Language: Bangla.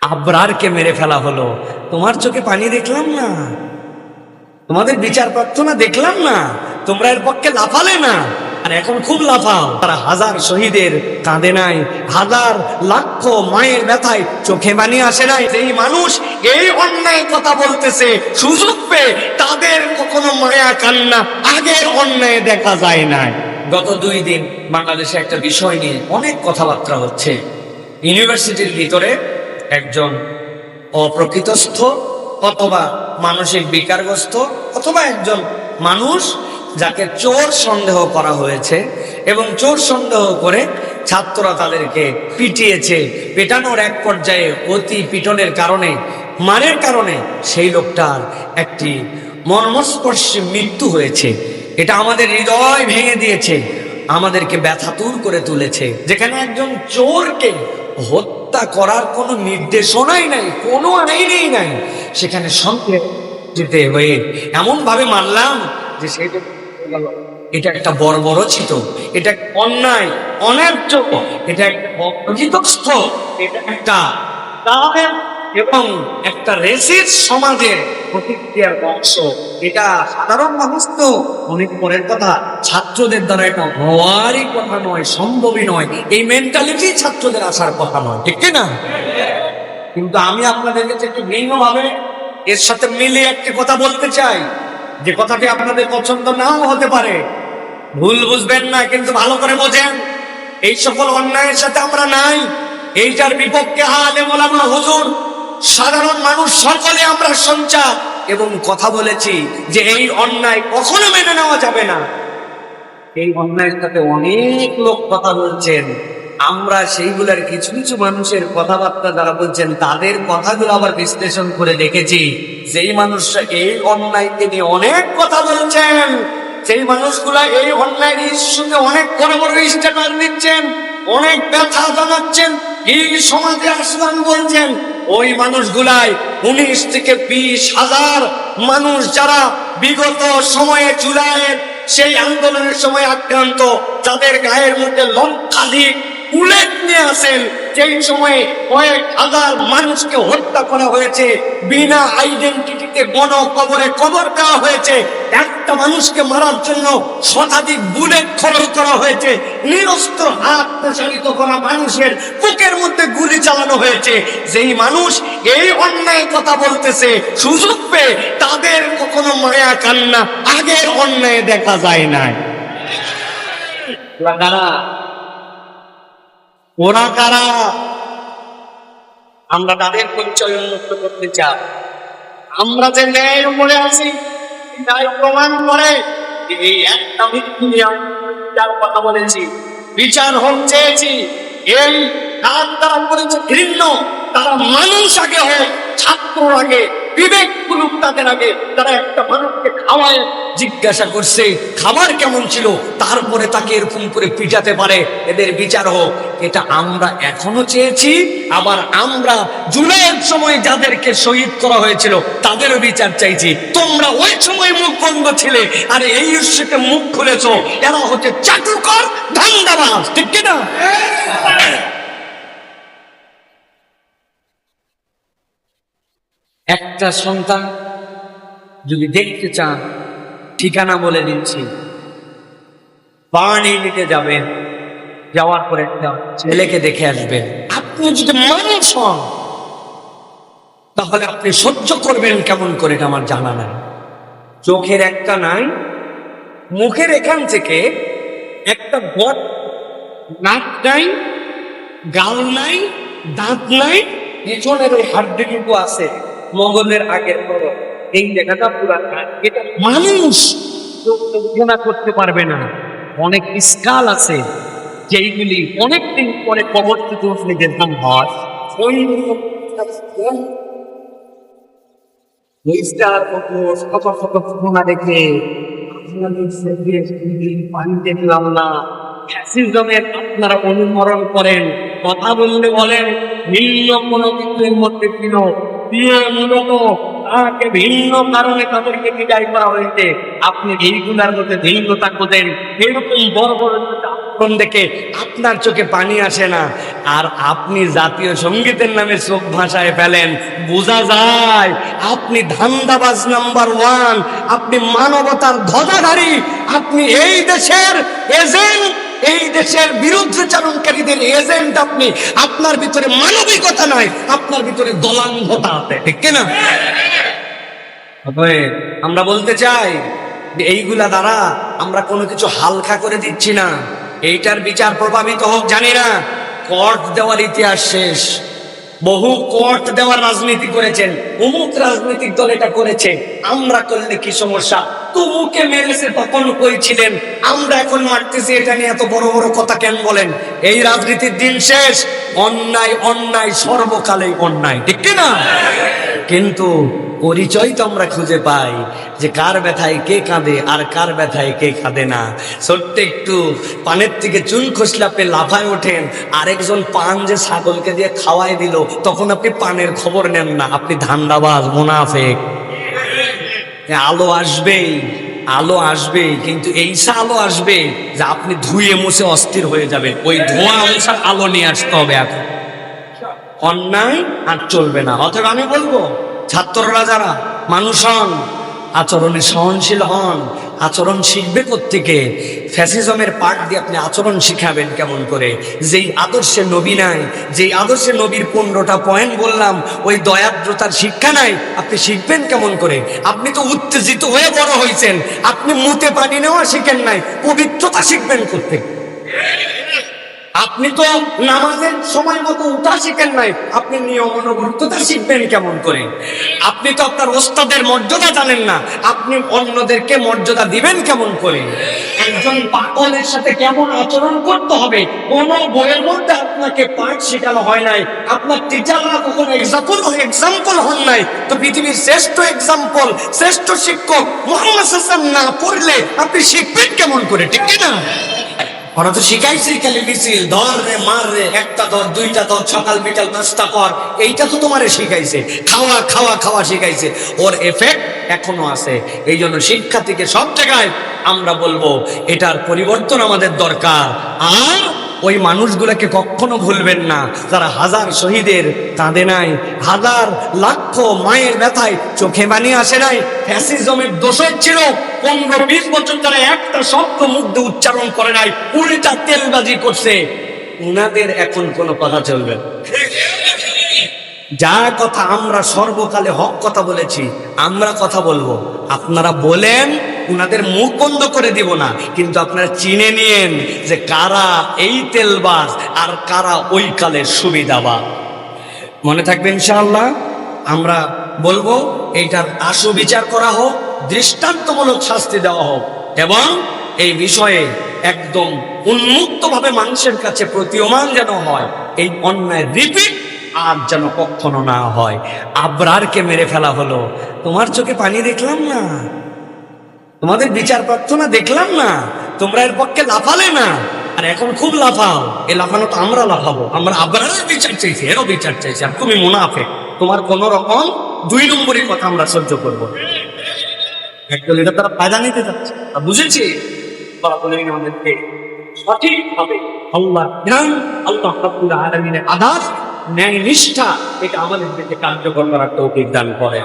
আবরারকে মেরে ফেলা হলো। তোমার চোখে পানি দেখলাম না। তোমাদের বিচার প্রার্থনা দেখলাম না। তোমরা এর পক্ষে লাফালে না। আর এখন খুব লাফাও। তারা হাজার শহীদের কাঁদে নাই। হাজার লাখ মায়ের ব্যথায় চোখে পানি আসে নাই। এই মানুষ এই অন্যায় কথা বলতেছে, সুযোগ পেয়ে তাদের কখনো মায়া কান্না আগের অন্যায় দেখা যায় নাই। গত দুই দিন বাংলাদেশে একটা বিষয় নিয়ে অনেক কথাবার্তা হচ্ছে। ইউনিভার্সিটির ভিতরে একজন অপ্রকৃতস্থ অথবা মানসিক বিকারগ্রস্ত অথবা একজন মানুষ যাকে চোর সন্দেহ করা হয়েছে এবং চোর সন্দেহ করে ছাত্ররা তাদেরকে পিটিয়েছে, পেটানোর এক পর্যায়ে অতি পিটনের কারণে, মারের কারণে সেই লোকটার একটি মর্মস্পর্শী মৃত্যু হয়েছে। এটা আমাদের হৃদয় ভেঙে দিয়েছে, আমাদেরকে ব্যথাতুর করে তুলেছে। যেখানে একজন চোরকে হত্যা করার কোনো নির্দেশনাই নাই, কোনো আইনেই নাই। সেখানে সঙ্গে যেতে হয়ে এমনভাবে মানলাম যে সেটা এটা একটা বর্বরচিত, এটা অন্যায়, অন্যায্য, এটা একটা এটা একটা এবং একটা রেসিস সমাজের প্রতিক্রিয়ার অংশ এটা সাধারণ মানুষ তো অনেক পরের কথা। ছাত্রদের দ্বারা এটা হওয়ারই কথা নয়, সম্ভবই নয়। এই মেন্টালিটি ছাত্রদের আসার কথা নয়, ঠিক না? কিন্তু আমি আপনাদের কাছে একটু ভিন্নভাবে এর সাথে মিলে একটি কথা বলতে চাই। যে কথাটি আপনাদের পছন্দ নাও হতে পারে। ভুল বুঝবেন না, কিন্তু ভালো করে বোঝেন। এই সকল অন্যায়ের সাথে আমরা নাই। এইটার বিপক্ষে আলে মোলামা হুজুর সাধারণ মানুষ সকলে আমরা সঞ্চার। এবং কথা বলেছি যে এই অন্যায় কখনো মেনে নেওয়া যাবে না। এই অন্যায়ের সাথে অনেক লোক কথা বলছেন। আমরা সেইগুলার কিছু কিছু মানুষের কথাবার্তা যারা বলছেন, তাদের কথাগুলো আবার বিশ্লেষণ করে দেখেছি। যেই মানুষরা এই অন্যায়কে নিয়ে অনেক কথা বলছেন, সেই মানুষগুলা এই অন্যায়ের সঙ্গে অনেক বড় বড় স্ট্যাটাস দিচ্ছেন, অনেক ব্যথা জানাচ্ছেন। এই সমাজে আসলাম বলছেন ওই মানুষগুলাই উনিশ থেকে বিশ হাজার মানুষ যারা বিগত সময়ে জুলাইয়ের সেই আন্দোলনের সময় আক্রান্ত, তাদের গায়ের মধ্যে লঙ্কাধিক বুলেট নিয়ে আসেন সেই সময়ে কয়েক হাজার মানুষকে হত্যা করা হয়েছে, বিনা আইডেন্টিটিতে গণ কবরে কবর দেওয়া হয়েছে, একটা মানুষকে মারার জন্য শতাধিক বুলেট খরচ করা হয়েছে, নিরস্ত্র হাত প্রসারিত করা মানুষের বুকের মধ্যে গুলি চালানো হয়েছে। যেই মানুষ এই অন্যায় কথা বলতেছে, সুযোগ পেয়ে তাদের কখনো মায়া কান্না আগের অন্যায় দেখা যায় না ওরা কারা? আমরা তাদের পরিচয় উন্মুক্ত করতে চাই। আমরা যে ন্যায় উপরে আছি ন্যায় প্রমাণ করে এই একটা মৃত্যু নিয়ে কথা বলেছি। বিচার হোক চেয়েছি, এই কাজ তারা করেছে ঘৃণ্য, তারা মানুষ আগে হোক ছাত্র আগে। বিবেক গুলুক তাদের আগে। তারা একটা মানুষকে খাওয়ায়, জিজ্ঞাসা করছে, খাবার কেমন ছিল? তারপরে তাকে এরকম করে পিটাতে পারে। এদের বিচার হোক, এটা আমরা এখনও চেয়েছি, আবার আমরা জুলাইয়ের সময় যাদেরকে শহীদ করা হয়েছিল, তাদেরও বিচার চাইছি। তোমরা ওই সময় মুখ বন্ধ ছিলে, আর এই ইস্যুতে মুখ খুলেছ। এরা হচ্ছে চাটুকর ধান্দাবাজ, ঠিক কিনা? একটা সন্তান যদি দেখতে চান, ঠিকানা বলে দিচ্ছি। পানি নিতে যাবেন যাওয়ার পরে একটা ছেলেকে দেখে আসবেন আপনি যদি মানুষ হন, তাহলে আপনি সহ্য করবেন কেমন করে এটা আমার জানা নাই। চোখের একটা নাই, মুখের এখান থেকে একটা বট নাক নাই, গাল নাই, দাঁত নাই, পিছনের ওই হাড্ডিটুকু আছে। মঙ্গলের পর। এই জায়গাটা পুরা এটা মানুষ কল্পনা করতে পারবে না। অনেক স্কাল আছে, যেইগুলি অনেকদিন পরে কবর থেকে দেখলাম না। আপনারা অনুমরণ করেন, কথা বললে বলেন ভিন্ন কোন কিছুর মধ্যে ছিল। আপনার চোখে পানি আসে না। আর আপনি জাতীয় সঙ্গীতের নামে চোখ ভাষায় ফেলেন, বোঝা যায় আপনি ধান্দাবাজ নাম্বার ওয়ান আপনি মানবতার ধ্বজাধারী, আপনি এই দেশের এজেন্ট এই দেশের বিরুদ্ধে চারণকারীদের এজেন্ট আপনি, আপনার ভিতরে মানবিকতা নাই, আপনার ভিতরে দলাঙ্গতা আছে, ঠিক কিনা? আমরা বলতে চাই এইগুলা দ্বারা আমরা কোনো কিছু হালকা করে দিচ্ছি না। এইটার বিচার প্রভাবিত হোক, জানি না। কর্ট দেওয়ার ইতিহাস শেষ। বহু কোর্ট দেওয়ার রাজনীতি করেছেন, অমুক রাজনৈতিক দল এটা করেছে, আমরা করলে কি সমস্যা? তবুকে মেরেছে, তখন কইছিলেন আমরা এখন মারতেছি, এটা নিয়ে এত বড় বড় কথা কেন বলেন? এই রাজনীতির দিন শেষ, অন্যায় অন্যায়, সর্বকালেই অন্যায়, ঠিক না কিন্তু পরিচয় তো আমরা খুঁজে পাই যে কার ব্যথায় কে কাঁদে আর কার ব্যথায় কে কাঁদে না। ছোট্ট একটু পানের থেকে চুল খসলাপে লাফায় ওঠেন, আরেকজন পান যে ছাগলকে দিয়ে খাওয়াই দিল, তখন আপনি পানের খবর নেন না, আপনি ধান্দাবাজ, মুনাফেক। আলো আসবেই, আলো আসবে কিন্তু এইসা আলো আসবে যে আপনি ধুয়ে মুছে অস্থির হয়ে যাবেন। ওই ধোঁয়া অনুসার আলো নিয়ে আসতে হবে এখন। অন্যায় আর চলবে না। অথবা আমি বলব, ছাত্ররা যারা মানুষ হন, আচরণে সহনশীল হন, আচরণ শিখবে থেকে ফ্যাসিজমের পাঠ দিয়ে আপনি আচরণ শিখাবেন কেমন করে? যেই আদর্শে নবী নাই, যেই আদর্শে নবীর পনেরোটা পয়েন্ট বললাম, ওই দয়াদ্রতার শিক্ষা নাই, আপনি শিখবেন কেমন করে? আপনি তো উত্তেজিত হয়ে বড় হয়েছেন, আপনি মুতে পানি নেওয়া শিখেন নাই, পবিত্রতা শিখবেন করতে আপনি তো নামাজের সময় মতো উঠা শিখেন নাই। আপনি নিয়ম অনুবর্ততা শিখবেন কেমন করে? আপনি তো আপনার ওস্তাদের মর্যাদা জানেন না। আপনি অন্যদেরকে মর্যাদা দিবেন কেমন করে? একজন পাগলের সাথে কেমন আচরণ করতে হবে? কোন বইয়ের মধ্যে আপনাকে পাঠ শেখানো হয় নাই। আপনার টিচাররা কখনো এক্সাম্পল এক্সাম্পল হন নাই। তো পৃথিবীর শ্রেষ্ঠ এক্সাম্পল শ্রেষ্ঠ শিক্ষক মোহাম্মদ হাসান না পড়লে আপনি শিখবেন কেমন করে? ঠিক না? ওরা তো শিখাইছি খালি মিছিল, ধর রে, মার রে, একটা ধর, দুইটা ধর, সকাল বিকাল নাস্তা কর, এইটা তো তোমারে শিখাইছে, খাওয়া খাওয়া খাওয়া শিখাইছে। ওর এফেক্ট এখনও আছে। এই জন্য শিক্ষা থেকে সব জায়গায় আমরা বলব, এটার পরিবর্তন আমাদের দরকার। আর ওই মানুষগুলোকে কখনো ভুলবেন না। যারা হাজার শহীদের কাঁদে নাই, হাজার লাখ মায়ের ব্যথায় চোখে বানিয়ে আসে নাই, ফ্যাসিজমের দোষের ছিল পনেরো, বিশ বছর তারা একটা শব্দ মুগ্ধ উচ্চারণ করে নাই, উল্টা তেলবাজি করছে। উনাদের এখন কোনো কথা চলবে। যা কথা আমরা সর্বকালে হক কথা বলেছি, আমরা কথা বলব। আপনারা বলেন উনাদের মুখ বন্ধ করে দিব না। কিন্তু আপনারা চিনে নিয়েন যে কারা এই তেলবাজ আর কারা ওই কালের সুবিধাবাদ মনে থাকবে ইনশাআল্লাহ? আমরা বলব, এইটার আশু বিচার করা হোক, দৃষ্টান্তমূলক শাস্তি দেওয়া হোক। এবং এই বিষয়ে একদম উন্মুক্তভাবে মানুষের কাছে প্রতীয়মান যেন হয়, এই অন্যায় রিপিট আর যেন কখনো না হয়। আবরারকে মেরে ফেলা হলো। তোমার চোখে পানি দেখলাম না? তোমাদের বিচার প্রার্থনা দেখলাম না, তোমরা এর পক্ষে লাফালে না। আর এখন খুব লাফাও। এ লাফানো তো আমরা লাফাবো। আমরা আবরারের বিচার চাইছি, এরও বিচার চাইছি, আর তুমি মুনাফে তোমার কোন রকম দুই নম্বরের কথা আমরা সহ্য করব। একদল এটা তারা ফায়দা নিতে যাচ্ছে। তা বুঝেছি? আমাদেরকে সঠিকভাবে আল্লাহ জ্ঞান, আল্লাহ রাব্বুল আলামিনের আদার ন্যায় নিষ্ঠা এটা আমাদের দিকে কার্যকর করার তৌফিক দান করে।